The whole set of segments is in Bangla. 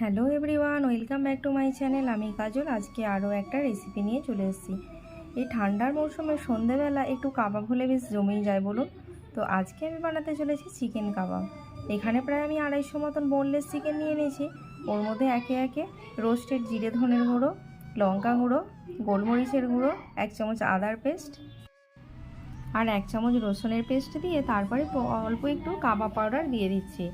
Hello everyone, welcome back to my channel. আমি কাজল, আজকে আরও একটা রেসিপি নিয়ে চলে এসেছি। এই ঠান্ডার মরশুমে সন্ধেবেলা একটু কাবাব হলে বেশ জমেই যায় বলুন। তো আজকে আমি বানাতে চলেছি চিকেন কাবাব। এখানে প্রায় আমি আড়াইশো মতন বোনলেস চিকেন নিয়ে নিয়েছি ওর মধ্যে একে একে রোস্টেড জিরে ধনের গুঁড়ো, লঙ্কা গুঁড়ো, গোলমরিচের গুঁড়ো, এক চামচ আদার পেস্ট আর এক চামচ রসুনের পেস্ট দিয়ে তারপরে অল্প একটু কাবাব পাউডার দিয়ে দিচ্ছি।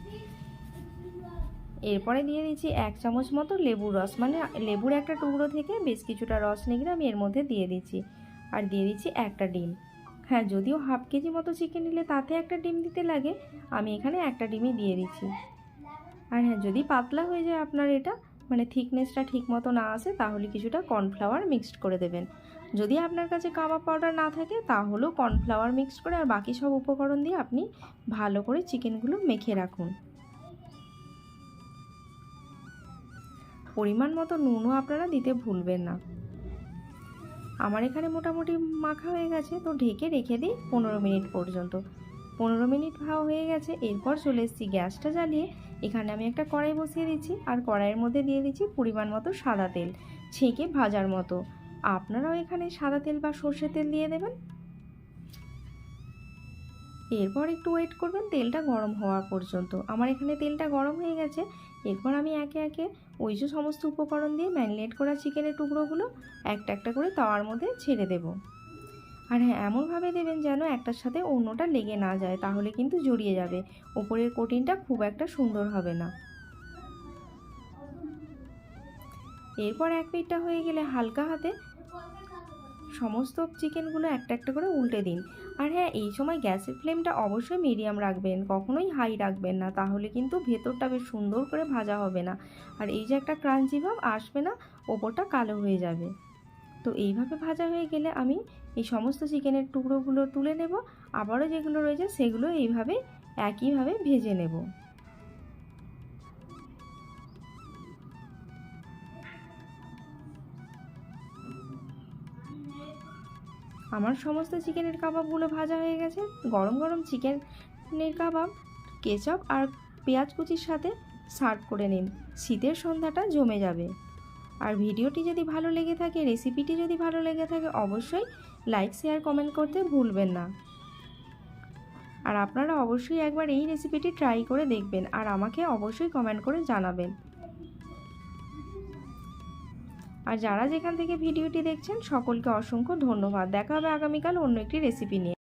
এরপরে দিয়ে দিচ্ছি এক চামচ মতো লেবুর রস। মানে লেবুর একটা টুকরো থেকে বেশ কিছুটা রস নিয়ে আমি এর মধ্যে দিয়ে দিচ্ছি। আর দিয়ে দিচ্ছি একটা ডিম। হ্যাঁ যদিও হাফ কেজি মতো চিকেন নিলে তাতে একটা ডিম দিতে লাগে, আমি এখানে একটা ডিমই দিয়ে দিচ্ছি। আর হ্যাঁ যদি পাতলা হয়ে যায় আপনার এটা মানে থিকনেসটা ঠিক মতো না আসে, তাহলে কিছুটা কর্নফ্লাওয়ার মিক্সড করে দেবেন। যদি আপনার কাছে কাবাব পাউডার না থাকে, তাহলেও কর্নফ্লাওয়ার মিক্সড করে আর বাকি সব উপকরণ দিয়ে আপনি ভালো করে চিকেনগুলো মেখে রাখুন। পরিমাণ মতো নুনও আপনারা দিতে ভুলবেন না। আমার এখানে মোটামুটি মাখা হয়ে গেছে, তো ঢেকে রেখে দিই পনেরো মিনিট পর্যন্ত। পনেরো মিনিট ভাও হয়ে গেছে, এরপর চলে এসেছি গ্যাসটা জ্বালিয়ে। এখানে আমি একটা কড়াই বসিয়ে দিচ্ছি আর কড়াইয়ের মধ্যে দিয়ে দিচ্ছি পরিমাণ মতো সাদা তেল, ছেঁকে ভাজার মতো। আপনারাও এখানে সাদা তেল বা সর্ষে তেল দিয়ে দেবেন। এরপর একটু ওয়েট করবেন, তেলটা গরম হওয়া পর্যন্ত। আমার এখানে তেলটা গরম হয়ে গেছে। এরপর আমি একে একে ওই যে সমস্ত উপকরণ দিয়ে ম্যারিনেট করা চিকেনের টুকরোগুলো একটা একটা করে তাওয়ার মধ্যে ছেড়ে দেব। আর হ্যাঁ এমনভাবে দেবেন যেন একটার সাথে অন্যটা লেগে না যায়, তাহলে কিন্তু জড়িয়ে যাবে। ওপরের কোটিনটা খুব একটা সুন্দর হবে না। এরপর এক পিঠটা হয়ে গেলে হালকা হাতে সমস্ত চিকেনগুলো একটা একটা করে উল্টে দিন। আর হ্যাঁ এই সময় গ্যাসের ফ্লেমটা অবশ্যই মিডিয়াম রাখবেন, কখনোই হাই রাখবেন না, তাহলে কিন্তু ভেতরটা বেশ সুন্দর করে ভাজা হবে না। আর এই যে একটা ক্রাঞ্চি ভাব আসবে না, ওপরটা কালো হয়ে যাবে। তো এইভাবে ভাজা হয়ে গেলে আমি এই সমস্ত চিকেনের টুকরোগুলো তুলে নেব, আবারও যেগুলো রয়েছে সেগুলো এইভাবে একইভাবে ভেজে নেব। আমার সমস্ত চিকেনের কাবাবগুলো ভাজা হয়ে গেছে। গরম গরম চিকেনের কাবাব, কেচাপ আর পেঁয়াজ কুচির সাথে সার্ভ করে নিন। শীতের সন্ধ্যাটা জমে যাবে। আর ভিডিওটি যদি ভালো লেগে থাকে, রেসিপিটি যদি ভালো লেগে থাকে, অবশ্যই লাইক, শেয়ার, কমেন্ট করতে ভুলবেন না। আর আপনারা অবশ্যই একবার এই রেসিপিটি ট্রাই করে দেখবেন। আর আমাকে অবশ্যই কমেন্ট করে জানাবেন। আর যারা যেখান থেকে ভিডিওটি দেখছেন, সকলকে অসংখ্য ধন্যবাদ। দেখা হবে আগামীকাল অন্য একটি রেসিপি নিয়ে।